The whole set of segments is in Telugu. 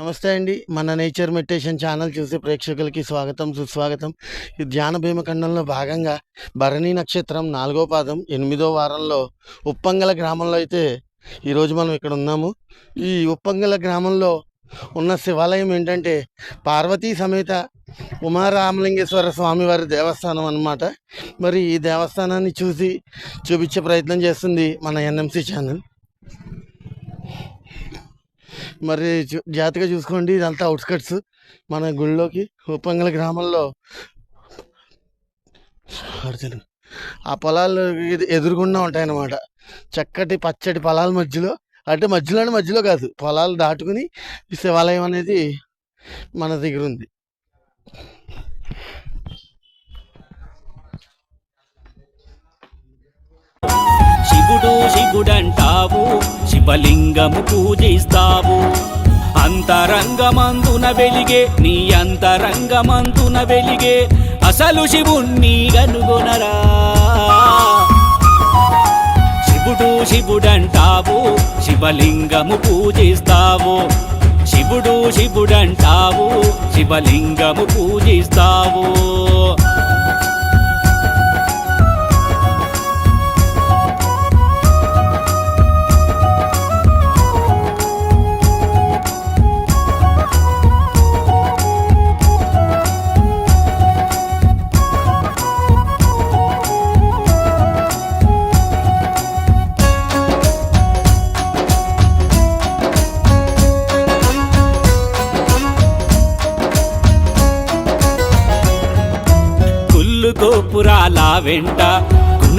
నమస్తే అండి. మన నేచర్ మెడిటేషన్ ఛానల్ చూసే ప్రేక్షకులకి స్వాగతం సుస్వాగతం. ఈ ధ్యాన భీమఖండంలో భాగంగా భరణి నక్షత్రం నాలుగో పాదం ఎనిమిదో వారంలో ఉప్పంగల గ్రామంలో అయితే ఈరోజు మనం ఇక్కడ ఉన్నాము. ఈ ఉప్పంగల గ్రామంలో ఉన్న శివాలయం ఏంటంటే పార్వతీ సమేత ఉమారామలింగేశ్వర స్వామివారి దేవస్థానం అన్నమాట. మరి ఈ దేవస్థానాన్ని చూసి చూపించే ప్రయత్నం చేస్తుంది మన ఎన్ఎంసి ఛానల్. మరి జాగ్రత్తగా చూసుకోండి. ఇదంతా అవుట్స్కట్స్ మన గుళ్ళోకి ఉప్పంగల గ్రామంలో. ఆ పొలాలు ఎదురుకుండా ఉంటాయన్నమాట. చక్కటి పచ్చటి పొలాల మధ్యలో అంటే మధ్యలోనే మధ్యలో కాదు పొలాలు దాటుకుని శివాలయం అనేది మన దగ్గర ఉంది. శివుడు శివుడంటావు శివలింగము పూజిస్తావు. అంతరంగమందున వెలిగే నీ అంతరంగమందున వెలిగే అసలు శివుణ్ణి కనుగొనరా. శివుడు శివుడంటావు శివలింగము పూజిస్తావు. శివుడు శివుడంటావు శివలింగము పూజిస్తావు.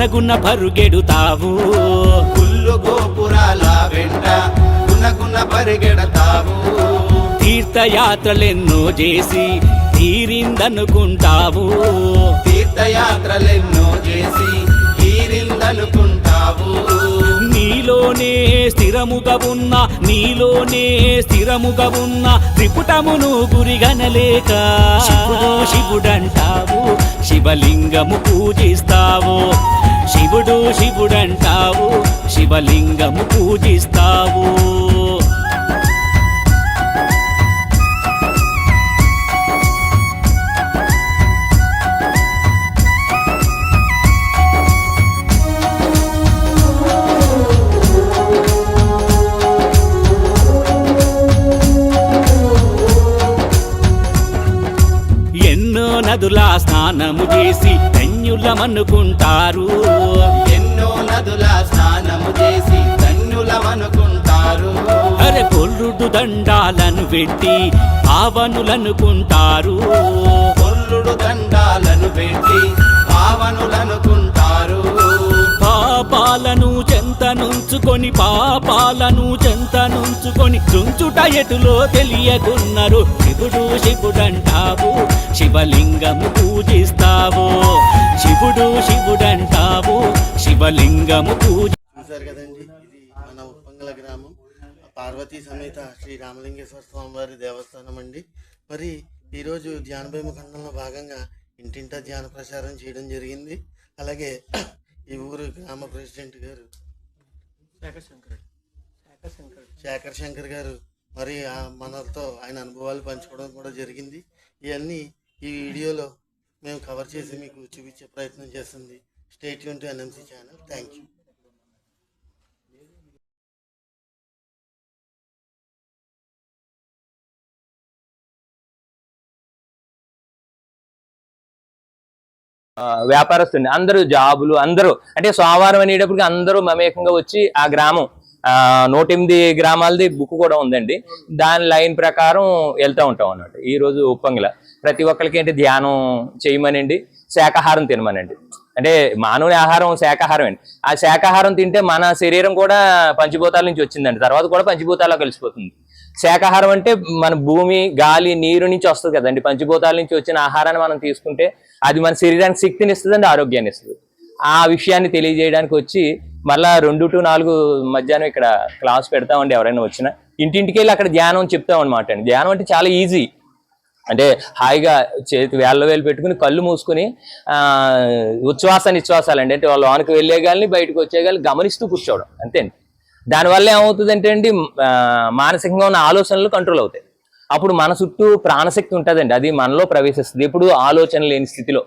గున్నగున్న పరుగెడుతావు. కుల్లు గోపురాల వెంట గునగున పరిగెడతావు. తీర్థయాత్రలెన్నో చేసి తీరిందనుకుంటావు. తీర్థయాత్రలెన్నో చేసి తీరిందనుకుంటావు. నీలోనే స్థిరముగా ఉన్న నీలోనే స్థిరముగా ఉన్న త్రిపుటమును గురిగనలేక శివుడు శివుడంటావు శివలింగము పూజిస్తావు. శివుడు శివుడంటావు శివలింగము పూజిస్తావు. స్నానము చేసి ధన్యులమనుకుంటారు. ఎన్నో నదుల స్నానము చేసి ధన్యులమనుకుంటారు. అరే పొల్లుడు దండాలను పెట్టి పావనులనుకుంటారు. పొల్లుడు దండాలను పెట్టి పావనులనుకుంటారు. పాపాలను చెంతనుంచుకొని పాపాలను చెంతనుంచుకొని చుంచుట ఎటులో తెలియకున్నారు? శివుడు శివుడంటావు శివలింగము పూజిస్తావు. శివుడు శివుడంటావు శివలింగము పూజ. చూశారు కదండి ఇది మన ఉప్పంగల గ్రామం. పార్వతీ సమేత శ్రీ రామలింగేశ్వర స్వామి వారి దేవస్థానం అండి. మరి ఈరోజు ధ్యాన భీమఖండంలో భాగంగా ఇంటింటా ధ్యాన ప్రచారం చేయడం జరిగింది. అలాగే ఈ ఊరు గ్రామ ప్రెసిడెంట్ గారు శేఖర్ శంకర్ గారు మరి ఆ మనతో ఆయన అనుభవాలు పంచుకోవడం కూడా జరిగింది. ఇవన్నీ ఈ వీడియోలో మేము కవర్ చేసి మీకు చూపించే ప్రయత్నం చేస్తుంది. స్టేట్ యూన్ to NMC channel thank you ఆ, అందరూ జాబులు అందరూ అంటే సోమవారం అనేటప్పటికి అందరూ మమేకంగా వచ్చి ఆ గ్రామం నూట ఎనిమిది గ్రామాలది బుక్ కూడా ఉందండి. దాని లైన్ ప్రకారం వెళ్తూ ఉంటాం అన్నమాట. ఈరోజు ఉప్పంగిల. ప్రతి ఒక్కరికి ఏంటి ధ్యానం చేయమనండి శాకాహారం తినమనండి. అంటే మానవుని ఆహారం శాకాహారం అండి. ఆ శాకాహారం తింటే మన శరీరం కూడా పంచభూతాల నుంచి వచ్చిందండి. తర్వాత కూడా పంచభూతాల్లో కలిసిపోతుంది. శాకాహారం అంటే మన భూమి గాలి నీరు నుంచి వస్తుంది కదండి. పంచభూతాల నుంచి వచ్చిన ఆహారాన్ని మనం తీసుకుంటే అది మన శరీరానికి శక్తిని ఇస్తుంది ఆరోగ్యాన్ని ఇస్తుంది. ఆ విషయాన్ని తెలియజేయడానికి వచ్చి మళ్ళా రెండు టు నాలుగు మధ్యాహ్నం ఇక్కడ క్లాస్ పెడతామండి ఎవరైనా వచ్చినా. ఇంటింటికి వెళ్ళి అక్కడ ధ్యానం చెప్తాం అనమాట అండి. ధ్యానం అంటే చాలా ఈజీ. అంటే హాయిగా చేతి వేళ్ళ వేలు పెట్టుకుని కళ్ళు మూసుకుని ఉచ్ఛ్వాస ఉచ్ఛ్వాస నిశ్వాసాలండి. అంటే వాళ్ళు లోనికి వెళ్ళేగాలని బయటకు వచ్చేగాలని గమనిస్తూ కూర్చోవడం. అంతే అండి దానివల్ల ఏమవుతుంది అంటే అండి మానసికంగా ఉన్న ఆలోచనలు కంట్రోల్ అవుతాయి. అప్పుడు మన చుట్టూ ప్రాణశక్తి ఉంటుందండి. అది మనలో ప్రవేశిస్తుంది. ఎప్పుడు ఆలోచన లేని స్థితిలో.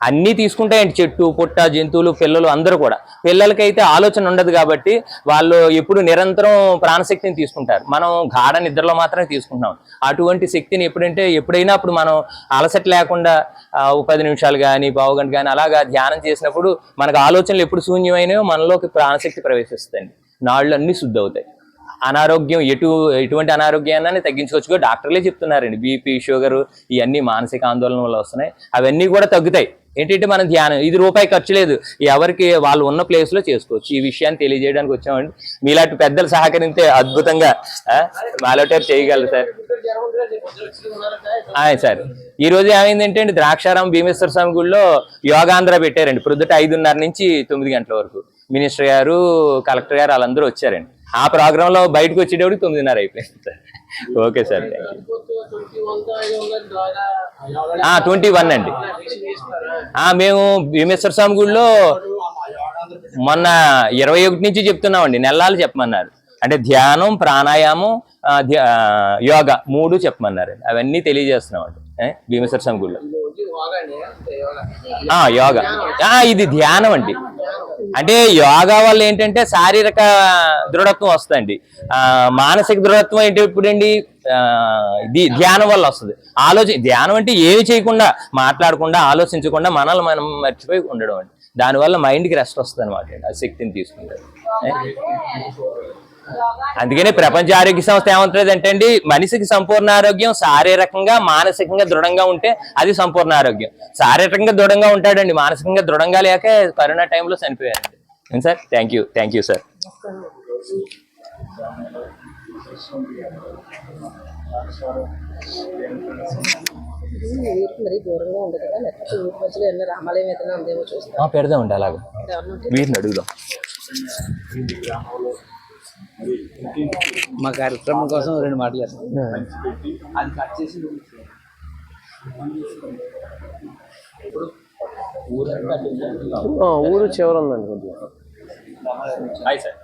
అన్నీ తీసుకుంటాయండి. చెట్టు పుట్ట జంతువులు పిల్లలు అందరూ కూడా. పిల్లలకైతే ఆలోచన ఉండదు కాబట్టి వాళ్ళు ఎప్పుడు నిరంతరం ప్రాణశక్తిని తీసుకుంటారు. మనం గాఢ నిద్రలో మాత్రమే తీసుకుంటున్నాం. అటువంటి శక్తిని ఎప్పుడంటే ఎప్పుడైనా అప్పుడు మనం అలసట లేకుండా ఒక పది నిమిషాలు కానీ పావు గంట కానీ అలాగా ధ్యానం చేసినప్పుడు మనకు ఆలోచనలు ఎప్పుడు శూన్యమైనాయో మనలోకి ప్రాణశక్తి ప్రవేశిస్తుంది నాళ్ళు అన్నీ శుద్ధి అవుతాయి అనారోగ్యం ఎటు ఎటువంటి అనారోగ్యాన్ని తగ్గించుకోవచ్చు డాక్టర్లే చెప్తున్నారండి. బీపీ షుగర్ ఇవన్నీ మానసిక ఆందోళన వల్ల వస్తున్నాయి. అవన్నీ కూడా తగ్గుతాయి. ఏంటంటే మనం ధ్యానం ఇది రూపాయి ఖర్చు లేదు. ఎవరికి వాళ్ళు ఉన్న ప్లేస్లో చేసుకోవచ్చు. ఈ విషయాన్ని తెలియజేయడానికి వచ్చామండి. మీలాంటి పెద్దలు సహకరిస్తే అద్భుతంగా మాలోటర్ చేయగలరు సార్. ఆయ్ సార్. ఈ రోజు ఏమైందంటే అండి ద్రాక్షారాం భీమేశ్వర స్వామి గుడిలో యోగాంధ్ర పెట్టారండి. ప్రొద్దుట ఐదున్నర నుంచి తొమ్మిది గంటల వరకు. మినిస్టర్ గారు కలెక్టర్ గారు వాళ్ళందరూ వచ్చారండి. ఆ ప్రోగ్రామ్లో బయటకు వచ్చేటప్పుడు తొమ్మిదిన్నర అయిపోయింది. Sir okay sir. Twenty one అండి. మేము భీమేశ్వర స్వామి గుడిలో మొన్న ఇరవై ఒకటి నుంచి చెప్తున్నామండి. నెలలు చెప్పమన్నారు. అంటే ధ్యానం ప్రాణాయామం ధ్యా- యోగా మూడు చెప్పమన్నారు అవన్నీ తెలియజేస్తున్నామండి. భీమేశ్వర స్వామి గుడిలో. యోగా. ఇది ధ్యానం అండి. అంటే యోగా వల్ల ఏంటంటే శారీరక దృఢత్వం వస్తుందండి. మానసిక దృఢత్వం ఏంటి ఇప్పుడండి? ఇది ధ్యానం వల్ల వస్తుంది. ఆలోచన ధ్యానం అంటే ఏమి చేయకుండా మాట్లాడకుండా ఆలోచించకుండా మనల్ని మనం మర్చిపోయి ఉండడం అండి. దానివల్ల మైండ్కి రెస్ట్ వస్తుంది అనమాట ఆ శక్తిని తీసుకుంటారు అందుకనే ప్రపంచ ఆరోగ్య సంస్థ ఏమంటుంది అంటే అండి మనిషికి సంపూర్ణ ఆరోగ్యం శారీరకంగా మానసికంగా దృఢంగా ఉంటే అది సంపూర్ణ ఆరోగ్యం. శారీరకంగా దృఢంగా ఉంటాడండి మానసికంగా దృఢంగా లేక కరోనా టైంలో చనిపోయారండి ఏం sir? Thank you thank you sir ఊరికి మరీ దూరంగా ఉంది కదా లేకపోతే ఊరి మధ్యలో ఏమైనా రామాలయం ఏదైనా ఉందేమో చూస్తాం పెడదామండి అలాగా వీరిని అడుగుదాం. మా కార్యక్రమం కోసం రెండు మాటలు అది కట్ చేసి ఊరు చివర ఉందండి కొద్దిగా హాయ్ సార్.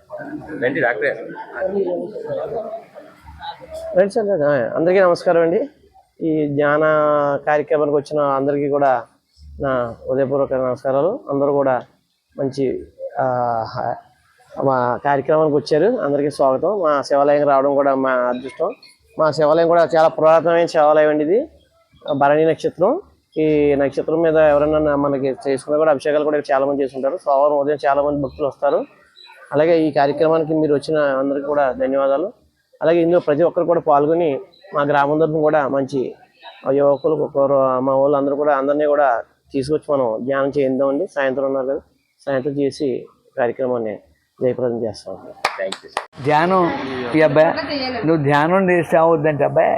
రండి డాక్టర్. రైట్ సార్ అందరికీ నమస్కారం అండి. ఈ ధ్యాన కార్యక్రమానికి వచ్చిన అందరికీ కూడా నా హృదయపూర్వక నమస్కారాలు. అందరూ కూడా మంచి మా కార్యక్రమానికి వచ్చారు. అందరికీ స్వాగతం. మా శివాలయం రావడం కూడా మా అదృష్టం. మా శివాలయం కూడా చాలా పురాతనమైన శివాలయం అండి ఇది. భరణి నక్షత్రం. ఈ నక్షత్రం మీద ఎవరైనా మనకి చేసుకున్నా కూడా అభిషేకాలు కూడా చాలా మంది చేసుకుంటారు. సోమవారం ఉదయం చాలా మంది భక్తులు వస్తారు. అలాగే ఈ కార్యక్రమానికి మీరు వచ్చిన అందరికీ కూడా ధన్యవాదాలు. అలాగే ఇందులో ప్రతి ఒక్కరు కూడా పాల్గొని మా గ్రామం తరఫున కూడా మంచి యువకులు ఒక్కొక్కరు మా వాళ్ళు అందరూ కూడా అందరినీ కూడా తీసుకొచ్చి మనం ధ్యానం చేద్దామండి సాయంత్రం ఉన్నారు కదా సాయంత్రం చేసి కార్యక్రమాన్ని జయప్రదం చేస్తాం. థ్యాంక్ యూ సార్ ధ్యానం ఈ అబ్బాయి నువ్వు ధ్యానం చేస్తే అవద్దంటే అబ్బాయి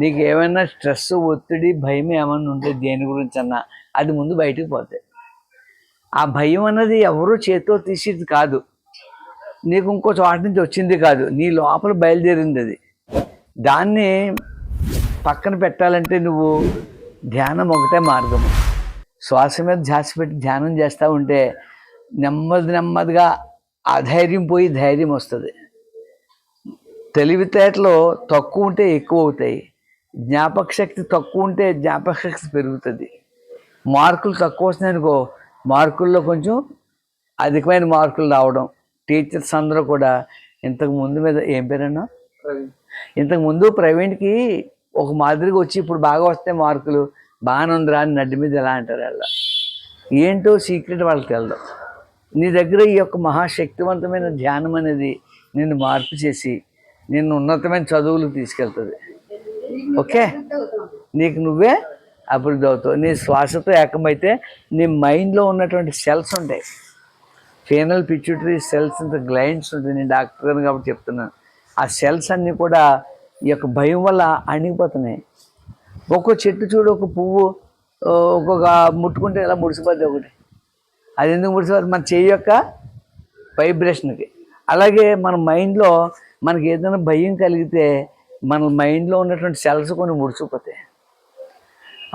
నీకు ఏమైనా స్ట్రెస్ ఒత్తిడి భయం ఏమన్నా ఉంటే దేని గురించి అన్నా అది ముందు బయటికి పోతాయి ఆ భయం అన్నది ఎవరూ చేతితో తీసేది కాదు. నీకు ఇంకో చోట నుంచి వచ్చింది కాదు. నీ లోపల బయలుదేరింది అది. దాన్ని పక్కన పెట్టాలంటే నువ్వు ధ్యానం ఒకటే మార్గము శ్వాస మీద ధ్యాస పెట్టి ధ్యానం చేస్తూ ఉంటే నెమ్మది నెమ్మదిగా అధైర్యం పోయి ధైర్యం వస్తుంది. తెలివితేటలు తక్కువ ఉంటే ఎక్కువ అవుతాయి. జ్ఞాపక శక్తి తక్కువ ఉంటే జ్ఞాపక శక్తి పెరుగుతుంది. మార్కులు తక్కువ వస్తున్నాయనుకో మార్కుల్లో కొంచెం అధికమైన మార్కులు రావడం. టీచర్స్ అందరూ కూడా ఇంతకు ముందు మీద ఏం పేరన్నా? ఇంతకు ముందు ప్రవీణ్కి ఒక మాదిరిగా వచ్చి ఇప్పుడు బాగా వస్తే మార్కులు. బాగానే ఉందిరా అని నడ్డి మీద ఎలా అంటారు వాళ్ళ? ఏంటో సీక్రెట్ వాళ్ళకి తెలదు. నీ దగ్గర ఈ యొక్క మహాశక్తివంతమైన ధ్యానం అనేది నిన్ను మార్పు చేసి నిన్ను ఉన్నతమైన చదువులకు తీసుకెళ్తుంది. ఓకే? నీకు నువ్వే అభివృద్ధి అవుతావు. నీ శ్వాసతో ఏకమైతే నీ మైండ్లో ఉన్నటువంటి సెల్స్ ఉంటాయి. ఫీనల్ పిచ్యూటరీ సెల్స్ ఇంత గ్లైన్స్ ఉంటుంది నేను డాక్టర్ గారు కాబట్టి చెప్తున్నాను ఆ సెల్స్ అన్నీ కూడా ఈ యొక్క భయం వల్ల అణిగిపోతున్నాయి. ఒక్కో చెట్టు చూడు ఒక పువ్వు ఒక్కొక్క ముట్టుకుంటే ఇలా ముడిసిపోద్ది ఒకటి? అది ఎందుకు ముడిసిపోద్ది మన చెయ్యి యొక్క వైబ్రేషన్కి అలాగే మన మైండ్లో మనకి ఏదైనా భయం కలిగితే మన మైండ్లో ఉన్నటువంటి సెల్స్ కొన్ని ముడిచిపోతాయి.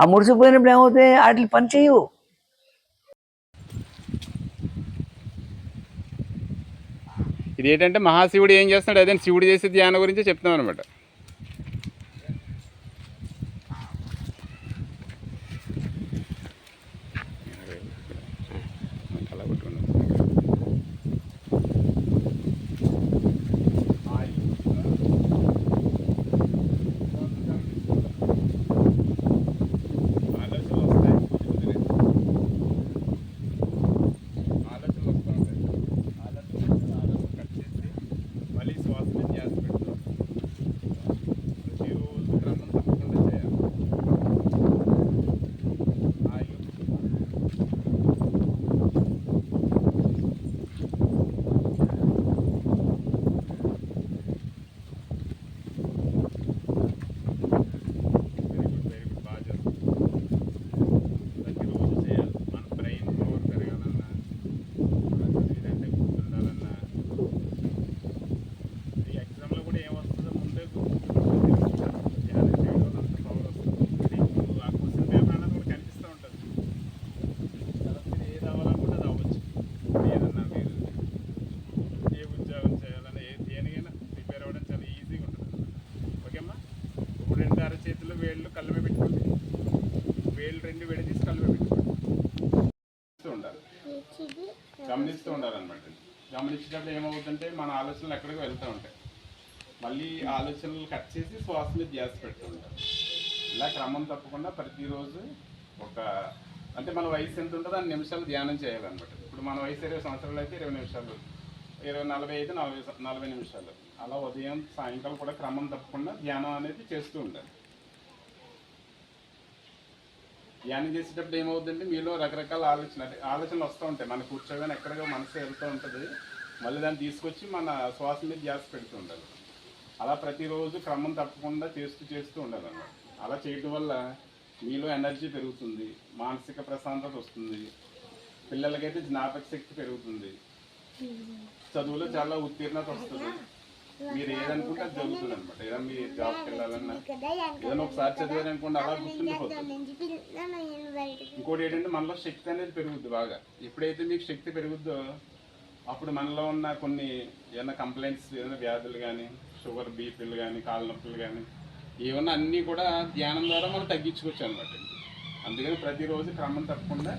ఆ ముడిచిపోయినప్పుడు ఏమవుతాయి? వాటిని పని చేయవు. ఇది ఏంటంటే మహాశివుడు ఏం చేస్తున్నాడు? అదే శివుడు చేసే ధ్యానం గురించి చెప్తాం అనమాట వేళ్ళు కళ్ళు మీద పెట్టుకోండి వేళ్ళు రెండు విడదీసి కళ్ళు మీద పెట్టుకోండి గమనిస్తూ ఉండాలి గమనిస్తూ ఉండాలన్నమాట గమనించేటప్పుడు ఏమవుతుందంటే మన ఆలోచనలు ఎక్కడికి వెళ్తూ ఉంటాయి. మళ్ళీ ఆలోచనలు కట్ చేసి శ్వాస మీద ధ్యాస పెడుతూ ఇలా క్రమం తప్పకుండా ప్రతిరోజు ఒక అంటే మన వయసు ఎంత ఉంటుందో అన్ని నిమిషాలు ధ్యానం చేయాలన్నమాట. ఇప్పుడు మన వయసు ఇరవై సంవత్సరాలు అయితే ఇరవై నిమిషాలు ఇరవై నలభై అయితే నలభై నలభై నిమిషాలు. అలా ఉదయం సాయంకాలం కూడా క్రమం తప్పకుండా ధ్యానం అనేది చేస్తూ ఉండాలి. ధ్యానం చేసేటప్పుడు ఏమవుతుందంటే మీలో రకరకాల ఆలోచన ఆలోచనలు వస్తూ ఉంటాయి. మన కూర్చోగానే ఎక్కడికో మనసు వెళ్తూ ఉంటుంది. మళ్ళీ దాన్ని తీసుకొచ్చి మన శ్వాస మీద ధ్యాస పెడుతూ ఉండాలి. అలా ప్రతిరోజు క్రమం తప్పకుండా చేస్తూ చేస్తూ ఉండాలన్నమాట. అలా చేయడం వల్ల మీలో ఎనర్జీ పెరుగుతుంది మానసిక ప్రశాంతత వస్తుంది పిల్లలకైతే జ్ఞాపక శక్తి పెరుగుతుంది. చదువులో చాలా ఉత్తీర్ణత వస్తుంది. మీరు ఏదనుకుంటే అది జరుగుతుంది అనమాట ఏదైనా మీ జాబ్కి వెళ్ళాలన్నా ఏదైనా ఒకసారి చదివారనుకోండి అలా గుర్తుండిపోతుంది. ఇంకోటి ఏంటంటే మనలో శక్తి అనేది పెరుగుద్ది బాగా. ఎప్పుడైతే మీకు శక్తి పెరుగుద్దో అప్పుడు మనలో ఉన్న కొన్ని ఏదైనా కంప్లైంట్స్ ఏదైనా వ్యాధులు కానీ షుగర్ బీపీలు కానీ కాళ్ళ నొప్పులు కానీ ఏమన్నా అన్నీ కూడా ధ్యానం ద్వారా మనం తగ్గించుకోవచ్చు అనమాట అందుకని ప్రతిరోజు క్రమం తప్పకుండా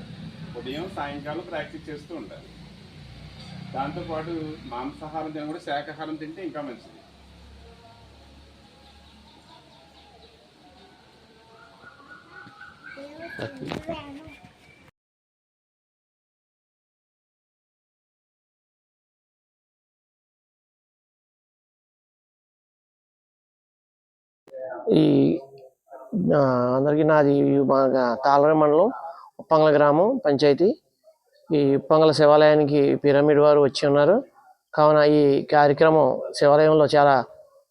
ఉదయం సాయంకాలం ప్రాక్టీస్ చేస్తూ ఉండాలి. దాంతోపాటు మాంసాహారం తిన కూడా శాకాహారం తింటే ఇంకా మంచిది. ఈ అందరికీ నాది మా మండలం ఉప్పంగల గ్రామం పంచాయతీ. ఈ ఉప్పంగల శివాలయానికి పిరమిడ్ వారు వచ్చి ఉన్నారు. కావున ఈ కార్యక్రమం శివాలయంలో చాలా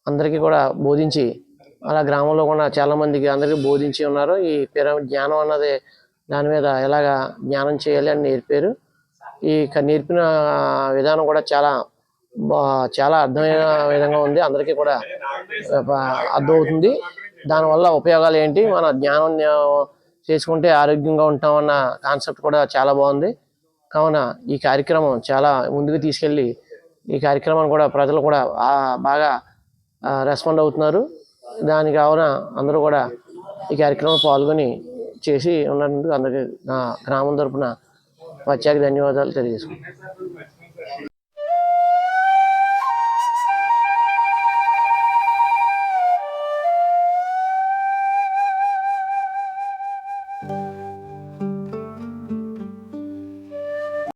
అందరికీ కూడా బోధించి అలా గ్రామంలో కూడా చాలామందికి అందరికీ బోధించి ఉన్నారు. ఈ పిరమిడ్ జ్ఞానం అన్నది దాని మీద ఎలాగా జ్ఞానం చేయాలి అని నేర్పారు ఈ నేర్పిన విధానం కూడా చాలా బా- చాలా అర్థమైన విధంగా ఉంది. అందరికీ కూడా అర్థమవుతుంది. దానివల్ల ఉపయోగాలు ఏంటి? మన జ్ఞానం చేసుకుంటే ఆరోగ్యంగా ఉంటామన్న కాన్సెప్ట్ కూడా చాలా బాగుంది. కావున ఈ కార్యక్రమం చాలా ముందుకు తీసుకెళ్ళి ఈ కార్యక్రమాన్ని కూడా ప్రజలు కూడా బాగా రెస్పాండ్ అవుతున్నారు. దానికి కావున అందరూ కూడా ఈ కార్యక్రమం పాల్గొని చేసి ఉన్నందుకు అందరికీ నా గ్రామం తరపున ప్రత్యేక ధన్యవాదాలు తెలియజేసుకుంటాను